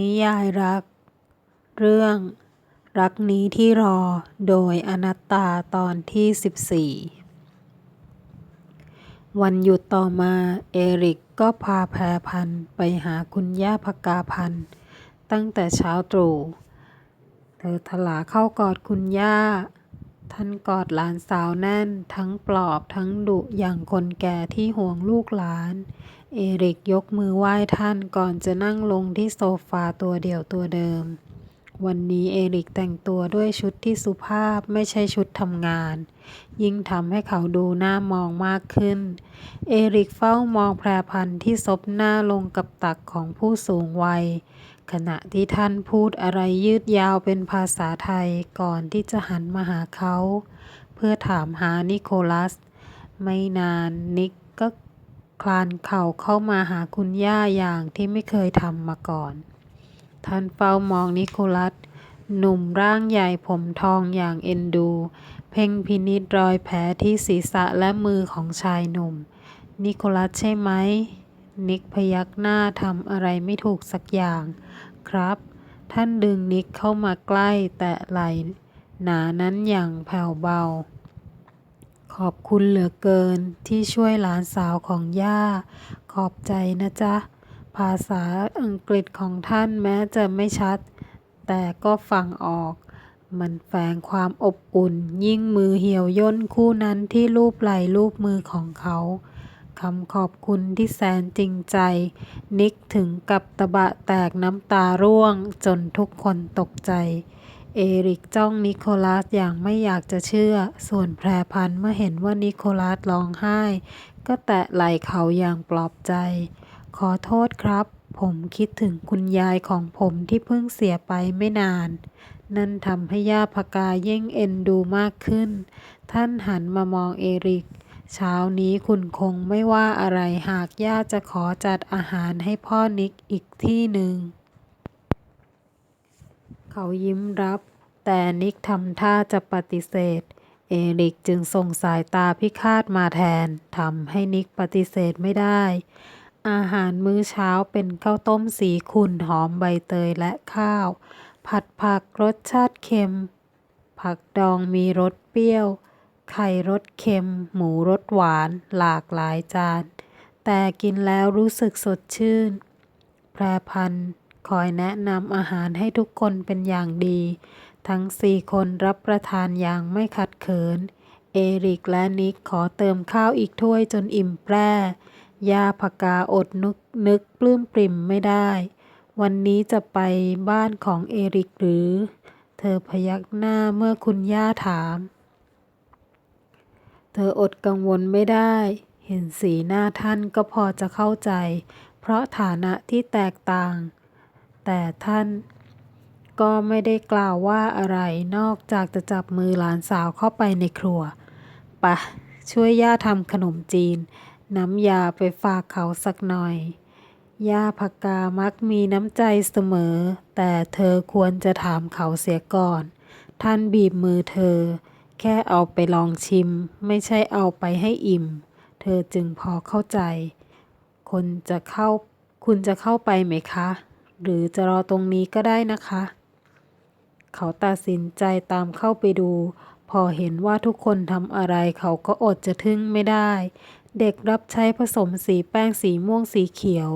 นิยายรัก เรื่อง รักนี้ที่รอโดยอนัตตาตอนที่ 14 วันหยุดต่อมาเอริกก็พาแพรพันไปหาคุณย่าพกาพันตั้งแต่เช้าตรู่ เธอถลาเข้ากอดคุณย่า ท่านกอดหลานสาวแน่นทั้งปลอบทั้งดุอย่างคนแก่ที่ห่วงลูกหลาน เอริกยกมือไหว้ท่านก่อนจะนั่งลงที่โซฟาตัวเดียวตัวเดิม วันนี้เอริกแต่งตัวด้วยชุดที่สุภาพไม่ใช่ชุดทำงาน ยิ่งทำให้เขาดูน่ามองมากขึ้น เอริกเฝ้ามองแพรพันธุ์ที่ซบหน้าลงกับตักของผู้สูงวัย ขณะที่ท่านพูดอะไรยืดยาวเป็นภาษาไทยก่อนที่จะหันมาหาเขา เพื่อถามหานิโคลัส ไม่นานนิก คลานเข่าเข้ามาหาคุณย่าอย่างที่ไม่เคยทำมาก่อน ท่านเฝ้ามองนิโคลัส หนุ่มร่างใหญ่ผมทองอย่างเอ็นดู เพ่งพินิจรอยแผลที่ศีรษะและมือของชายหนุ่ม นิโคลัสใช่ไหม นิกพยักหน้าทำอะไรไม่ถูกสักอย่าง ครับ ท่านดึงนิกเข้ามาใกล้แตะไหลหนานั้นอย่างแผ่วเบา ขอบคุณเหลือเกินที่ช่วยหลานสาวของย่า ขอบใจนะจ๊ะ ภาษาอังกฤษของท่านแม้จะไม่ชัด แต่ก็ฟังออก มันแฝงความอบอุ่น ยิ่งมือเหี่ยวย่นคู่นั้นที่ลูบไหล่ลูบมือของเขาคำขอบคุณที่แสนจริงใจ นิกถึงกับตะบะแตกน้ำตาร่วงจนทุกคนตกใจ เอริกจ้องนิโคลัสอย่างไม่อยากจะเชื่อ ส่วนแพรพันเมื่อเห็นว่านิโคลัสร้องไห้ ก็แตะไหล่เขาอย่างปลอบใจ ขอโทษครับ ผมคิดถึงคุณยายของผมที่เพิ่งเสียไปไม่นาน นั่นทำให้ย่าพกาเย่งเอ็นดูมากขึ้น ท่านหันมามองเอริก เช้านี้คุณคงไม่ว่าอะไรหากย่าจะขอจัดอาหารให้พ่อนิกอีกที่หนึ่ง เขายิ้มรับ แต่นิกทำท่าจะปฏิเสธ เอริกจึงส่งสายตาพิฆาตมาแทนทำให้นิกปฏิเสธไม่ได้ อาหารมื้อเช้าเป็นข้าวต้มสีขุ่นหอมใบเตยและข้าว ผัดผักรสชาติเค็ม ผักดองมีรสเปรี้ยว ไข่รสเค็ม หมูรสหวาน หลากหลายจาน แต่กินแล้วรู้สึกสดชื่น แพรพันธ์ คอยแนะนำอาหารให้ทุกคนเป็นอย่างดี ทั้งสี่คนรับประทานอย่างไม่ขัดเขิน เอริกและนิกขอเติมข้าวอีกถ้วยจนอิ่มแปร่ยาพกาอดนึกนึกปลื้มปริ่มไม่ได้ วันนี้จะไปบ้านของเอริกหรือ เธอพยักหน้าเมื่อคุณย่าถาม เธออดกังวลไม่ได้ เห็นสีหน้าท่านก็พอจะเข้าใจ เพราะฐานะที่แตกต่าง แต่ท่านก็ไม่ได้กล่าวว่าอะไรนอกจากจะจับมือหลานสาวเข้าไปในครัว ปะ ช่วยย่าทำขนมจีน น้ำยาไปฝากเขาสักหน่อย ย่าพักกามักมีน้ำใจเสมอ แต่เธอควรจะถามเขาเสียก่อน ท่านบีบมือเธอ แค่เอาไปลองชิม ไม่ใช่เอาไปให้อิ่ม เธอจึงพอเข้าใจ คนจะเข้า คุณจะเข้าไปไหมคะ หรือจะรอตรงนี้ก็ได้นะคะ เขาตัดสินใจตามเข้าไปดู พอเห็นว่าทุกคนทำอะไรเขาก็อดจะทึ่งไม่ได้ เด็กรับใช้ผสมสีแป้งสีม่วงสีเขียว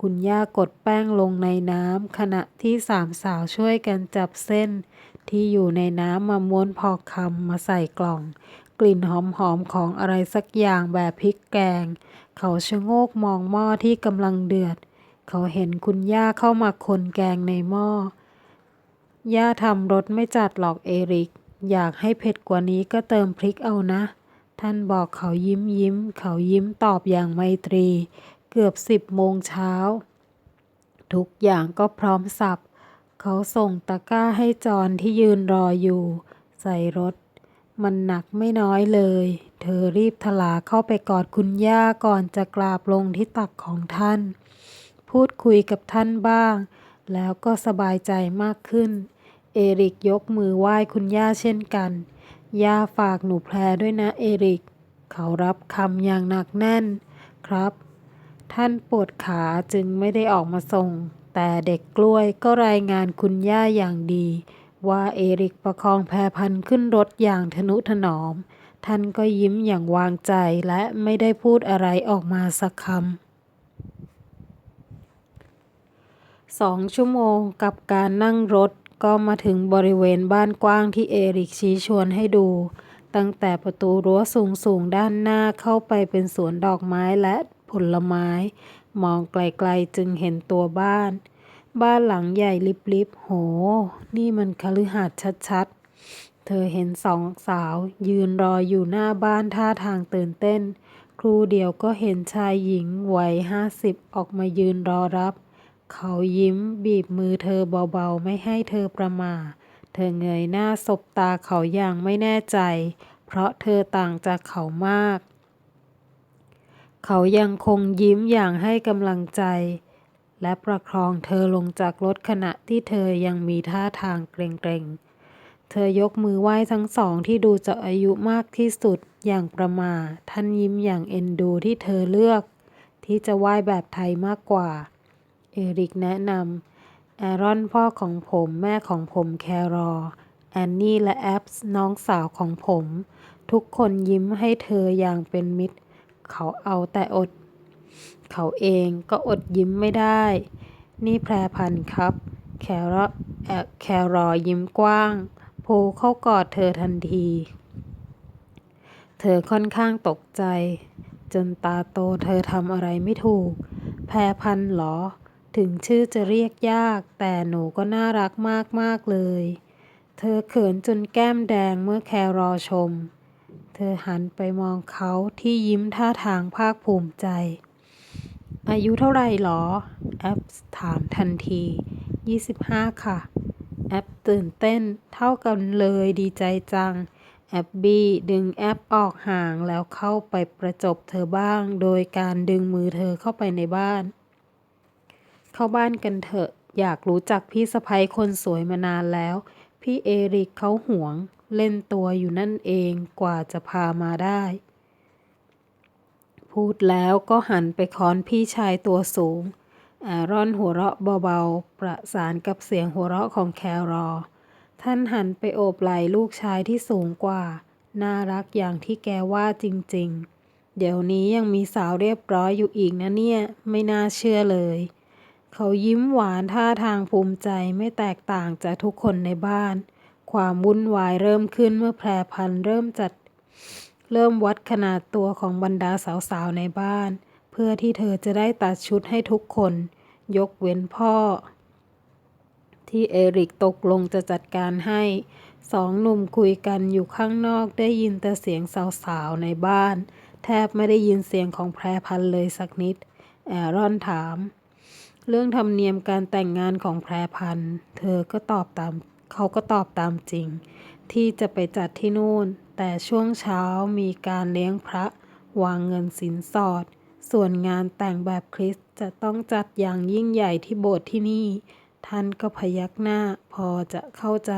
คุณย่ากดแป้งลงในน้ำขณะที่สามสาวช่วยกันจับเส้น ที่อยู่ในน้ำมาม้วนพอคำมาใส่กล่อง กลิ่นหอมๆของอะไรสักอย่างแบบพริกแกง เขาชะโงกมองหม้อที่กำลังเดือด เขาเห็นคุณย่าเข้ามาคนแกงในหม้อ ย่าทำรสไม่จัดหรอกเอริก อยากให้เผ็ดกว่านี้ก็เติมพริกเอานะ ท่านบอกเขายิ้มยิ้ม เขายิ้มตอบอย่างไมตรี เกือบสิบโมงเช้า ทุกอย่างก็พร้อมสับ เขาส่งตะกร้าให้จอนที่ยืนรออยู่ ใส่รถมันหนักไม่น้อยเลย เธอรีบทลาเข้าไปกอดคุณย่าก่อนจะกราบลงที่ตักของท่าน พูดคุยกับท่านบ้าง แล้วก็สบายใจมากขึ้น เอริกยกมือไหว้คุณย่าเช่นกัน ย่าฝากหนูแพรด้วยนะเอริก เขารับคำอย่างหนักแน่นครับ ท่านปวดขาจึงไม่ได้ออกมาส่ง แต่เด็กกล้วยก็รายงานคุณย่าอย่างดี ว่าเอริกประคองแพรพันขึ้นรถอย่างทนุถนอม ท่านก็ยิ้มอย่างวางใจและไม่ได้พูดอะไรออกมาสักคำ สองชั่วโมงกับการนั่งรถก็มาถึงบริเวณบ้านกว้างที่เอริกชี้ชวนให้ดู ตั้งแต่ประตูรั้วสูงๆด้านหน้าเข้าไปเป็นสวนดอกไม้และผลไม้ มองไกลๆจึงเห็นตัวบ้าน บ้านหลังใหญ่ลิบๆ โห นี่มันคฤหาสน์ชัดๆ เธอเห็นสองสาวยืนรออยู่หน้าบ้านท่าทางตื่นเต้น ครูเดียวก็เห็นชายหญิงวัยห้าสิบออกมายืนรอรับ เขายิ้มบีบมือเธอเบาๆ ไม่ให้เธอประมาทเธอเงยหน้าสบตาเขาอย่างไม่แน่ใจ เพราะเธอต่างจากเขามาก เขายังคงยิ้มอย่างให้กำลังใจ และประคองเธอลงจากรถขณะที่เธอยังมีท่าทางเกรงๆ เธอยกมือไหว้ทั้งสองที่ดูจะอายุมากที่สุดอย่างประมาทท่านยิ้มอย่างเอ็นดูที่เธอเลือก ที่จะไหว้แบบไทยมากกว่า เอริกแนะนำแอรอนพ่อของผมแม่ของผมแครอแอนนี่และแอปส์น้องสาวของผม ทุกคนยิ้มให้เธออย่างเป็นมิตร เขาเอาแต่อด เขาเองก็อดยิ้มไม่ได้ นี่แพรพันครับ แครอแครอยิ้มกว้างโผเข้ากอดเธอทันที เธอค่อนข้างตกใจ จนตาโตเธอทำอะไรไม่ถูก แพรพันหรอ ถึงชื่อจะเรียกยาก แต่หนูก็น่ารักมาก ๆ เลย เธอเขินจนแก้มแดงเมื่อแครอชม เธอหันไปมองเขาที่ยิ้มท่าทางภาคภูมิใจ อายุเท่าไรหรอ แอปถามทันที 25 ค่ะ แอปตื่นเต้นเท่ากันเลยดีใจจัง แอปบี้ดึงแอปออกห่างแล้วเข้าไปประจบเธอบ้าง โดยการดึงมือเธอเข้าไปในบ้าน เข้าบ้านกันเถอะ อยากรู้จักพี่สะใภ้คนสวยมานานแล้ว พี่เอริกเขาหวง เล่นตัวอยู่นั่นเองกว่าจะพามาได้ พูดแล้วก็หันไปค้อนพี่ชายตัวสูงแอรอนหัวเราะเบาๆ ประสานกับเสียงหัวเราะของแครอ ท่านหันไปโอบไหล่ลูกชายที่สูงกว่า น่ารักอย่างที่แกว่าจริงๆ เดี๋ยวนี้ยังมีสาวเรียบร้อยอยู่อีกนะเนี่ย ไม่น่าเชื่อเลย เขายิ้มหวานท่าทางภูมิใจไม่แตกต่างจากทุกคนในบ้าน ความวุ่นวายเริ่มขึ้นเมื่อแพรพันเริ่มจัด เริ่มวัดขนาดตัวของบรรดาสาวๆในบ้าน เพื่อที่เธอจะได้ตัดชุดให้ทุกคน ยกเว้นพ่อ ที่เอริกตกลงจะจัดการให้สองหนุ่มคุยกันอยู่ข้างนอกได้ยินแต่เสียงสาวๆในบ้าน แทบไม่ได้ยินเสียงของแพรพันเลยสักนิด แอรอนถาม เรื่องธรรมเนียมการแต่งงานของแพรพันธ์เธอก็ตอบตามเขาก็ตอบตามจริง ที่จะไปจัดที่นู่น แต่ช่วงเช้ามีการเลี้ยงพระวางเงินสินสอด ส่วนงานแต่งแบบคริสจะต้องจัดอย่างยิ่งใหญ่ที่โบสถ์ที่นี่ ท่านก็พยักหน้าพอจะเข้าใจ